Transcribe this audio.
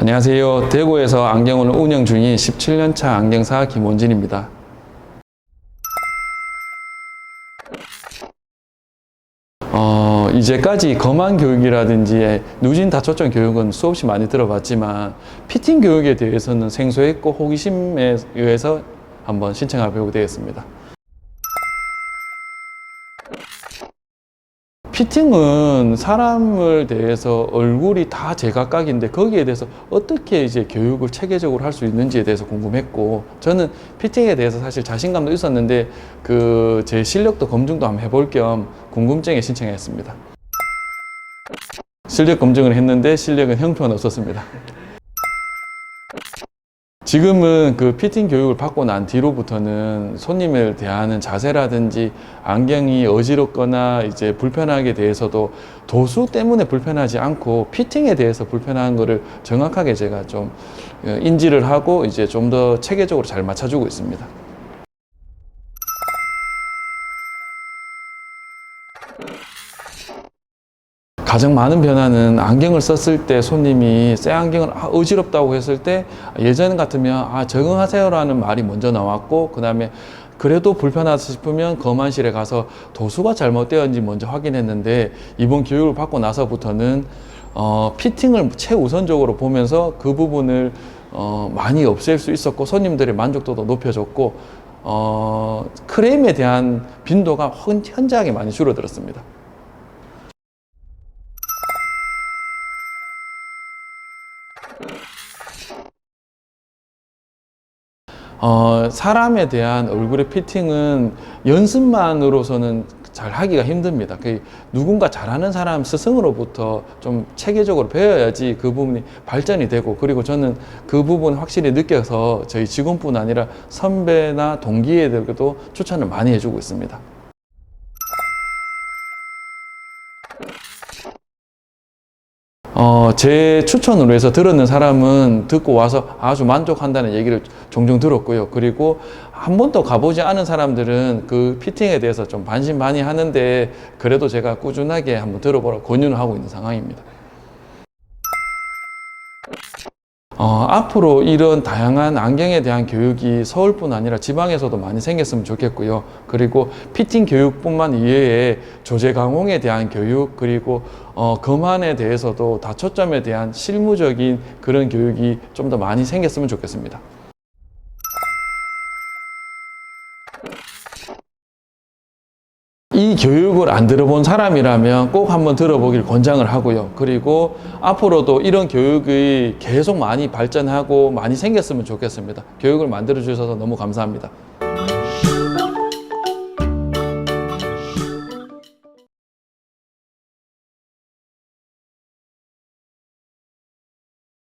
안녕하세요. 대구에서 안경을 운영 중인 17년차 안경사 김원진입니다. 어, 이제까지 거만 교육이라든지 누진 다초점 교육은 수없이 많이 들어봤지만 피팅 교육에 대해서는 생소했고 호기심에 의해서 한번 신청해 보게 되었습니다. 피팅은 사람을 대해서 얼굴이 다 제각각인데 거기에 대해서 어떻게 이제 교육을 체계적으로 할 수 있는지에 대해서 궁금했고 저는 피팅에 대해서 사실 자신감도 있었는데 그 제 실력도 검증도 한번 해볼 겸 궁금증에 신청했습니다. 실력 검증을 했는데 실력은 형편 없었습니다. 지금은 그 피팅 교육을 받고 난 뒤로부터는 손님을 대하는 자세라든지 안경이 어지럽거나 이제 불편하게 대해서도 도수 때문에 불편하지 않고 피팅에 대해서 불편한 거를 정확하게 제가 좀 어, 인지를 하고 이제 좀 더 체계적으로 잘 맞춰주고 있습니다. 가장 많은 변화는 안경을 썼을 때 손님이 새 안경을 아, 어지럽다고 했을 때 예전 같으면 아, 적응하세요라는 말이 먼저 나왔고 그 다음에 그래도 불편하다 싶으면 검안실에 가서 도수가 잘못되었는지 먼저 확인했는데 이번 교육을 받고 나서부터는 어, 피팅을 최우선적으로 보면서 그 부분을 어, 많이 없앨 수 있었고 손님들의 만족도도 높여졌고 어, 크레임에 대한 빈도가 현- 현저하게 많이 줄어들었습니다. 어, 사람에 대한 얼굴의 피팅은 연습만으로서는 잘 하기가 힘듭니다. 그 누군가 잘하는 사람 스승으로부터 좀 체계적으로 배워야지 그 부분이 발전이 되고 그리고 저는 그 부분 확실히 느껴서 저희 직원뿐 아니라 선배나 동기애들도 추천을 많이 해주고 있습니다. 어, 제 추천으로 해서 들었는 사람은 듣고 와서 아주 만족한다는 얘기를 종종 들었고요. 그리고 한 번도 가보지 않은 사람들은 그 피팅에 대해서 좀 반신반의 하는데 그래도 제가 꾸준하게 한번 들어보라 권유를 하고 있는 상황입니다. 어, 앞으로 이런 다양한 안경에 대한 교육이 서울뿐 아니라 지방에서도 많이 생겼으면 좋겠고요. 그리고 피팅 교육뿐만 이외에 조제 강홍에 대한 교육 그리고 어, 검안에 대해서도 다초점에 대한 실무적인 그런 교육이 좀 더 많이 생겼으면 좋겠습니다. 이 교육을 안 들어본 사람이라면 꼭 한번 들어보길 권장을 하고요. 그리고 앞으로도 이런 교육이 계속 많이 발전하고 많이 생겼으면 좋겠습니다. 교육을 만들어 주셔서 너무 감사합니다.